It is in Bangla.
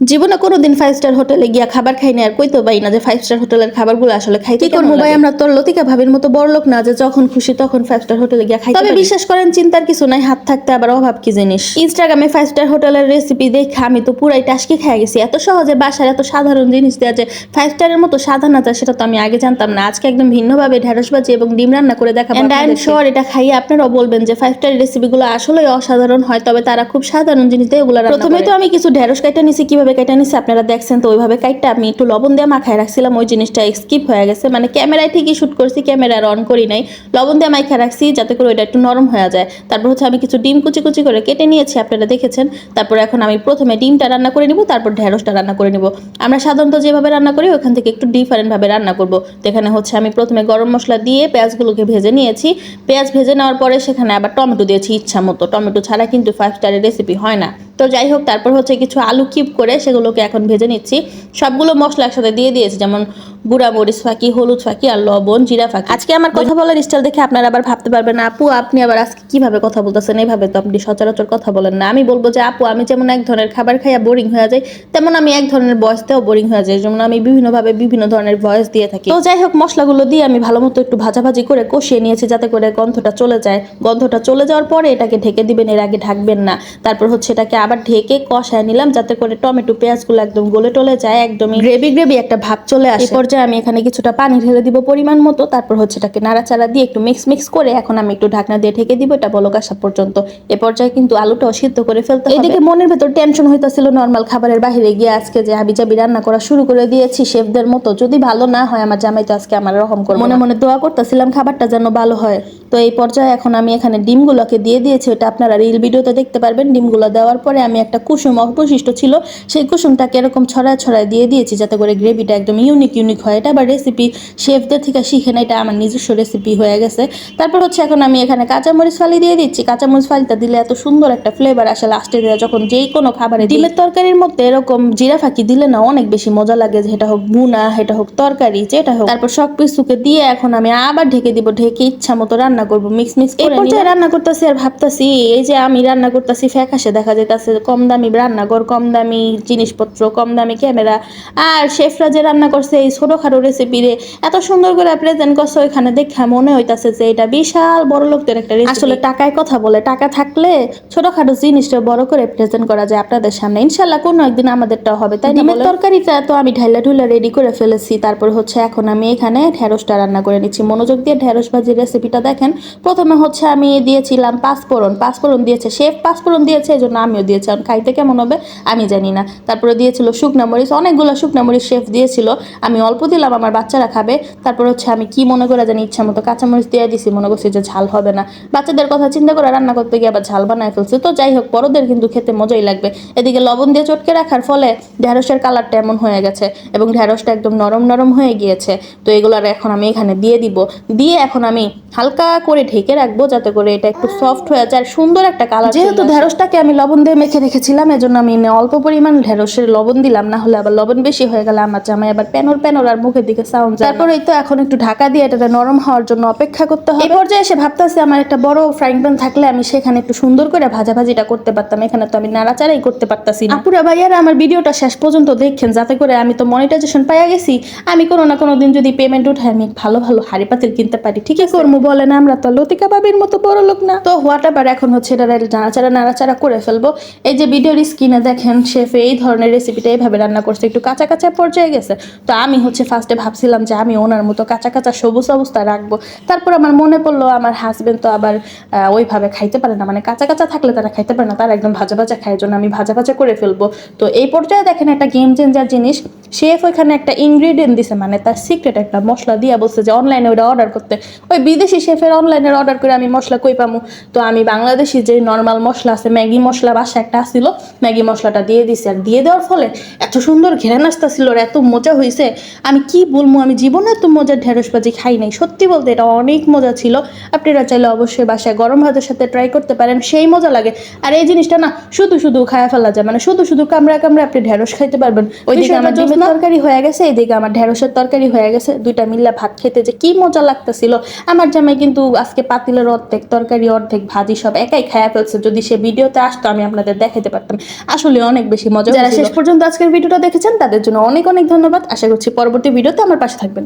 জীবনে কোনোদিন ফাইভ স্টার হোটেলে গিয়া খাবার খাই না আর কইতে পাই না যে ফাইভ স্টার হোটেলের খাবারগুলো আসলে খাইতে কি করব ভাই আমরা তোর লতিকা ভাবির মতো বড় লোক না যে যখন খুশি তখন ফাইভ স্টার হোটেলে গিয়া খাই তবে বিশ্বাস করেন চিন্তার কিছু নাই হাত থাকতে আবার অভাব কি জিনিস? ইনস্টাগ্রামে ফাইভ স্টার হোটেলের রেসিপি দেখে আমি তো পুরাই টাসকি খেয়ে গেছি। এত সহজে বাসার এত সাধারণ জিনিস দেওয়া যে ফাইভ স্টারের মতো সাধারণ আছে সেটা তো আমি আগে জানতাম না। আজকে একদম ভিন্নভাবে ঢেঁড়স ভাজি এবং ডিম রান্না করে দেখাবো এন্ড আই এম শিওর এটা খাইয়ে আপনারাও বলবেন যে ফাইভ স্টার রেসিপিগুলো আসলে অসাধারণ হয় তবে তারা খুব সাধারণ জিনিস দিয়ে ওগুলো প্রথমে তো আমি কিছু ঢেঁড়স কাইটা নিছি কীভাবে কাইটা নিছি আপনারা দেখছেন তো, ওইভাবে কাইটটা আমি একটু লবণ দিয়ে মাখায় রাখছিলাম, ওই জিনিসটা স্কিপ হয়ে গেছে। মানে ক্যামেরায় ঠিকই শ্যুট করছি, ক্যামেরা অন করি নাই। লবণ দিয়ে মাইখা রাখছি যাতে করে ওইটা একটু নরম হয়ে যায়। তারপর হচ্ছে আমি কিছু ডিম কুচি কুচি করে কেটে নিয়েছি, আপনারা দেখেছেন। তারপর এখন আমি প্রথমে ডিমটা রান্না করে নিব, তারপর ঢেঁড়সটা রান্না করে নিব। আমরা সাধারণত যেভাবে রান্না করি, ওখান থেকে একটু ডিফারেন্টভাবে রান্না করব। এখানে হচ্ছে আমি প্রথমে গরম মশলা দিয়ে পেঁয়াজগুলোকে ভেজে নিয়েছি। পেঁয়াজ ভেজে নেওয়ার পরে সেখানে আবার টমেটো দিয়েছি ইচ্ছা মতো। টমেটো ছাড়া কিন্তু ফাইভ স্টারের রেসিপি হয় না। তো যাই হোক, তারপর হচ্ছে কিছু আলু কিপ করে সেগুলোকে এখন ভেজে নিচ্ছি। সবগুলো মশলা একসাথে দিয়ে দিয়েছি, যেমন গুঁড়া মরিচ ফাঁকি হলুদ ফাঁকি আর লবণ জিরা ফাঁকি। আজকে আমার কথা বলার স্টাইল দেখে আপনারা আবার ভাবতে পারবেন আপু আপনি আবার আজকে কীভাবে কথা বলতেছেন? এইভাবে তো আপনি সচরাচর কথা বলেন না। আমি বলব যে আপু আমি যেমন এক ধরনের খাবার খাইয়া বোরিং হয়ে যাই তেমন আমি এক ধরনের ভয়েসতেও বোরিং হয়ে যাই। যেমন আমি বিভিন্নভাবে বিভিন্ন ধরনের ভয়েস দিয়ে থাকি। তো যাই হোক মশলাগুলো দিয়ে আমি ভালো মতো একটু ভাজাভাজি করে কষিয়ে নিয়েছি যাতে করে গন্ধটা চলে যায়। গন্ধটা চলে যাওয়ার পরে এটাকে ঢেকে দিবেন এর আগে ঢাকবেন না। তারপর হচ্ছে এটাকে আবার ঢেকে কষায় নিলাম যাতে করে টমেটো পেঁয়াজগুলো একদম গলে টলে যায় একদমই গ্রেভি গ্রেভি একটা ভাব চলে আসে। পর্যায়ে আমি এখানে কিছুটা পানি ঢেলে দিব পরিমাণ মতো তারপর হচ্ছে এটাকে নাড়াচাড়া দিয়ে একটু মিক্স মিক্স করে এখন আমি একটু ঢাকনা দিয়ে ঢেকে দিব এটা বলক আসা পর্যন্ত। এ পর্যায়ে কিন্তু আলুটাও সিদ্ধ করে ফেলতে হবে। এদিকে মনের ভেতর টেনশন হইতাছিল নর্মাল খাবারের বাইরে গিয়ে আজকে যে হাবি জাবি রান্না করা শুরু করে দিয়েছি শেফদের মতো যদি ভালো না হয় আমার জামাই তো আজকে আমার রকম করে মনে মনে দোয়া করতেছিলাম খাবারটা যেন ভালো হয়। তো এই পর্যায়ে এখন আমি এখানে ডিমগুলোকে দিয়ে দিয়েছি এটা আপনারা রিল ভিডিওতে দেখতে পারবেন। ডিমগুলো দেওয়ার পরে আমি একটা কুসুম অবশিষ্ট ছিল, সেই কুসুমটাকে এরকম ছড়ায় ছড়ায় দিয়ে দিয়েছি যাতে করে গ্রেভিটা একদম ইউনিক ইউনিক হয়। এটা আবার রেসিপি শেফদের থেকে শিখে না, এটা আমার নিজস্ব রেসিপি হয়ে গেছে। তারপর হচ্ছে এখন আমি এখানে কাঁচামরিচ ফালি দিয়ে দিচ্ছি। কাঁচামরিচ ফালিটা দিলে এত সুন্দর একটা ফ্লেভার আসে লাস্টে দেওয়া যখন যেই কোনো খাবারে ডিমের তরকারির মধ্যে এরকম জিরা ফাঁকি দিলে না অনেক বেশি মজা লাগে যেটা হোক বুনা এটা হোক তরকারি, যেটা হোক। তারপর সব কিছুকে দিয়ে এখন আমি আবার ঢেকে দিব, ঢেকে ইচ্ছা মতো রান্না করব মিক্স মিক্স করে পর্যায়ে রান্না করতেছি আর ভাবতেছি এই যে আমি রান্না করতেছি ফ্যাকাশে দেখা যাইতাছে কম দামি রান্নাঘর কম দামি জিনিসপত্র কম দামি ক্যামেরা। আর শেফরা যে রান্না করছে এই ছোটখাটো রেসিপি রে এত সুন্দর করে প্রেজেন্ট করছে ওইখানে দেখা মনে হইতাছে যে এটা বিশাল বড় লোকদের একটা রেসিপি আসলে টাকায় কথা বলে টাকা থাকলে ছোটখাটো জিনিসটা বড় করে প্রেজেন্ট করা যায় আপনাদের সামনে। ইনশাল্লাহ কোনো একদিন আমাদেরটাও হবে তাই ডিমের তরকারিটা তো আমি ঢাইলা ঢুলা রেডি করে ফেলেছি তারপর হচ্ছে এখন আমি এখানে ঢেঁড়সটা রান্না করে নিচ্ছি। মনোযোগ দিয়ে ঢেঁড়স ভাজির রেসিপিটা দেখেন প্রথমে হচ্ছে আমি দিয়েছিলাম পাঁচফোড়ন। পাঁচফোড়ন দিয়েছে শেফ, পাঁচফোড়ন দিয়েছে এই জন্য আমিও দিয়েছি। কারণ খাইতে কেমন হবে আমি জানি না। তারপরে দিয়েছিল শুকনা মরিচ, অনেকগুলো শুকনা মরিচ শেফ দিয়েছিল। আমি অল্প দিলাম, আমার বাচ্চারা খাবে। তারপর হচ্ছে আমি কি মনে করে জানি ইচ্ছা মতো কাঁচামরিচ দিয়ে দিছি, মনে করছি যে ঝাল হবে না। বাচ্চাদের কথা চিন্তা করে রান্না করতে গিয়ে আবার ঝাল বানায় ফেলছে। তো যাই হোক, বড়দের কিন্তু খেতে মজাই লাগবে। এদিকে লবণ দিয়ে চটকে রাখার ফলে ঢেঁড়সের কালারটা এমন হয়ে গেছে এবং ঢেঁড়সটা একদম নরম নরম হয়ে গিয়েছে। তো এগুলোর এখন আমি এখানে দিয়ে দিব। দিয়ে এখন আমি হালকা করে ঢেকে রাখব যাতে করে এটা একটু সফট হয়ে যায় আর সুন্দর একটা কালার যেহেতু ঢেঁড়সটাকে আমি লবণ দিয়ে মেখে রেখেছিলাম এজন্য আমি অল্প পরিমাণ ঢেঁড়সের লবণ দিলাম না হলে আবার লবণ বেশি হয়ে গেলে আমার জামাই আবার প্যানর প্যানর আর মুখের দিকে সাউন্ড তারপরে তো এখন একটু ঢাকা দিয়ে এটা নরম হওয়ার জন্য অপেক্ষা করতে হবে। এই পর্যায়ে এসে ভাবতেছি আমার একটা বড় ফ্রাইং প্যান থাকলে আমি সেখানে একটু সুন্দর করে ভাজা ভাজিটা করতে পারতাম এখানে তো আমি নাড়াচাড়াই করতে পারতাছি না। আপুরা ভাইয়ারা আমার ভিডিওটা শেষ পর্যন্ত দেখছেন যাতে করে আমি তো মনিটাইজেশন পাইয়া গেছি আমি কোনো না কোনো দিন যদি পেমেন্ট উঠাই আমি ভালো ভালো হাড়ি পাতিল কিনতে পারি ঠিক আছে। কর্ম বলেন আমরা। তো লতিকা বাবির মতো বড় লোক না। তো হোয়াট এভার এখন হচ্ছে এটা নাড়াচাড়া নাড়াচাড়া করে ফেলব। এই যে ভিডিওর স্ক্রিনে দেখেন শেফ, এই ধরনের রেসিপিটা এইভাবে রান্না করছে, একটু কাঁচা কাঁচা পর্যায়ে গেছে। তো আমি হচ্ছে ফার্স্টে ভাবছিলাম যে আমি ওনার মতো কাঁচা কাঁচা সবুজ অবস্থা রাখব। তারপর আমার মনে পড়ল, আমার হাজবেন্ড তো আবার ওইভাবে খাইতে পারে না। মানে কাঁচা কাঁচা থাকলে তারা খাইতে পারে না, তারা একদম ভাজা ভাজা খায় জন্য আমি ভাজা ভাজা করে ফেলব। তো এই পর্যায়ে দেখেন একটা গেম চেঞ্জার জিনিস। শেফ ওইখানে একটা ইনগ্রেডিয়েন্ট দিছে মানে তার সিক্রেট একটা মশলা দিয়ে বলছে যে অনলাইনে ওটা অর্ডার করতে। ওই বিদেশি শেফের অনলাইনের অর্ডার করে আমি মশলা কই পামু? তো আমি বাংলাদেশি যে নর্মাল মশলা আছে ম্যাগি মশলা বাসা একটা আসছিল ম্যাগি মশলাটা দিয়ে দিছি। আর দিয়ে দেওয়ার ফলে এত সুন্দর ঘেরান আসতেছিল আর এত মজা হয়েছে আমি কি বলব আমি জীবনে এত মজার ঢেঁড়স বাজি খাই নাই। সত্যি বলতে এটা অনেক মজা ছিল। আপনারা চাইলে অবশ্যই বাসায় গরম ভাতের সাথে ট্রাই করতে পারেন সেই মজা লাগে। আর এই জিনিসটা না শুধু শুধু খায়া ফেলা যায়। মানে শুধু শুধু কামড়া কামড়া আপনি ঢেঁড়স খাইতে পারবেন। ওইদিকে আমার না তরকারি হয়ে গেছে এদিকে আমার ঢেঁড়সের তরকারি হয়ে গেছে। দুইটা মিল্লা ভাত খেতে যে কি মজা লাগতেছিল। আমার জামাই কিন্তু আজকে পাতিলের অর্ধেক তরকারি অর্ধেক ভাজি সব একাই খায়া ফেলছে। যদি সে ভিডিওতে আসতো আমি আপনাদের দেখাতে পারতাম। আসলে অনেক বেশি মজা যারা শেষ পর্যন্ত আজকের ভিডিওটা দেখেছেন তাদের জন্য অনেক অনেক ধন্যবাদ। আশা করছি পরবর্তী ভিডিওতে আমার পাশে থাকবেন।